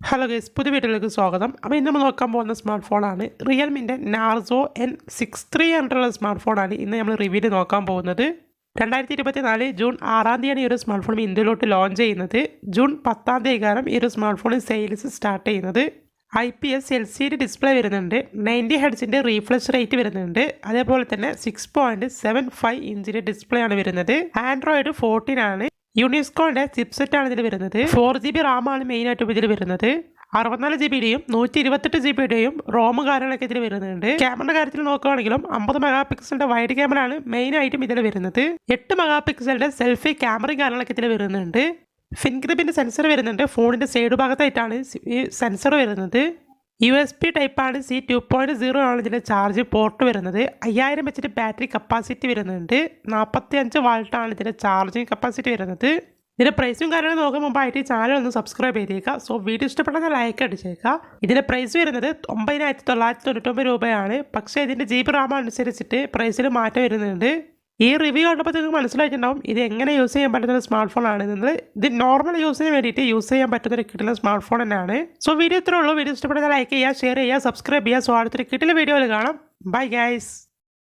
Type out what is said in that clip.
Hello guys പുതിയ വീട്ടിലേക്ക് സ്വാഗതം. അപ്പോൾ ഇന്ന് നമ്മൾ നോക്കാൻ പോകുന്ന സ്മാർട്ട് ഫോണാണ് റിയൽമിന്റെ Narzo N six three hundred smart ഫോണാണ് ഇന്ന് നമ്മൾ റിവ്യൂവിൽ നോക്കാൻ പോകുന്നത്. രണ്ടായിരത്തി ഇരുപത്തി നാല് ജൂൺ ആറാം തീയതിയാണ് ഈ ഒരു സ്മാർട്ട് ഫോൺ ഇന്ത്യയിലോട്ട് ലോഞ്ച് ചെയ്യുന്നത്. ജൂൺ പത്താം തീയതി കാരണം ഈ ഒരു സ്മാർട്ട് ഫോണിൽ സെയിൽസ് സ്റ്റാർട്ട് ചെയ്യുന്നത്. I P S L C D display വരുന്നുണ്ട്. നയന്റി ഹെഡ്സിന്റെ റീഫ്ലഷ് റേറ്റ് വരുന്നുണ്ട്. അതേപോലെ തന്നെ സിക്സ് പോയിന്റ് സെവൻ ഫൈവ് ഇഞ്ചിന്റെ ഡിസ്പ്ലേ ആണ് വരുന്നത്. ആൻഡ്രോയിഡ് ഫോർട്ടീൻ ആണ്. യുണിസ്കോയുടെ ചിപ്സെറ്റ് ആണ് ഇതിൽ വരുന്നത്. ഫോർ ജി ബി റാമാണ് മെയിൻ ആയിട്ട് ഇതിൽ വരുന്നത്. അറുപത്തിനാല് ജി ബിയുടെയും നൂറ്റി ഇരുപത്തെട്ട് ജി ബിയുടെയും റോമും കാര്യങ്ങളൊക്കെ ഇതിൽ വരുന്നുണ്ട്. ക്യാമറയുടെ കാര്യത്തിൽ നോക്കുകയാണെങ്കിലും അമ്പത് മെഗാ പിക്സലിന്റെ വൈഡ് ക്യാമറ ആണ് മെയിൻ ആയിട്ടും ഇതിൽ വരുന്നത്. എട്ട് മെഗാ പിക്സലിന്റെ സെൽഫി ക്യാമറയും കാര്യങ്ങളൊക്കെ ഇതിൽ വരുന്നുണ്ട്. ഫിൻഗ്രിപ്പിന്റെ സെൻസർ വരുന്നുണ്ട്. ഫോണിന്റെ സൈഡ് ഭാഗത്തായിട്ടാണ് ഈ സെൻസർ വരുന്നത്. യു എസ് പി ടൈപ്പാണ് സി ടു പോയിന്റ് സീറോ ആണ് ഇതിന്റെ ചാർജ് പോർട്ട് വരുന്നത്. അയ്യായിരം വെച്ചിട്ട് ബാറ്ററി കപ്പാസിറ്റി വരുന്നുണ്ട്. നാൽപ്പത്തി അഞ്ച് വാൾട്ടാണ് ഇതിന്റെ ചാർജിങ് കപ്പാസിറ്റി വരുന്നത്. ഇതിന്റെ പ്രൈസും കാര്യങ്ങളും നോക്കാൻ മുമ്പായിട്ട് ചാനൽ ഒന്ന് സബ്സ്ക്രൈബ് ചെയ്തേക്കുക. സോ വീഡിയോ ഇഷ്ടപ്പെട്ടെങ്കിൽ ലൈക്ക് അടിച്ചേക്കുക. ഇതിന്റെ പ്രൈസ് വരുന്നത് ഒമ്പതിനായിരത്തി തൊള്ളായിരത്തി തൊണ്ണൂറ്റൊമ്പത് രൂപയാണ്. പക്ഷേ ഇതിന്റെ ജി ബി റാം അനുസരിച്ചിട്ട് പ്രൈസിൽ മാറ്റം വരുന്നുണ്ട്. ഈ റിവ്യൂ കണ്ടപ്പോൾ നിങ്ങൾക്ക് മനസ്സിലായിട്ടുണ്ടാവും ഇത് എങ്ങനെ യൂസ് ചെയ്യാൻ പറ്റുന്ന ഒരു സ്മാർട്ട് ഫോൺ ആണ്. നിങ്ങൾ ഇത് നോർമൽ യൂസിന് വേണ്ടിയിട്ട് യൂസ് ചെയ്യാൻ പറ്റുന്ന ഒരു കിട്ടുന്ന സ്മാർട്ട് ഫോൺ തന്നെയാണ്. സോ വീഡിയോ ഇത്രേ ഉള്ളൂ. വീഡിയോ ഇഷ്ടപ്പെടുന്ന ലൈക്ക് ചെയ്യുക ഷെയർ ചെയ്യുക സബ്സ്ക്രൈബ് ചെയ്യുക. സോ അടുത്തൊരു കിട്ടുന്ന വീഡിയോയിൽ കാണാം. Bye guys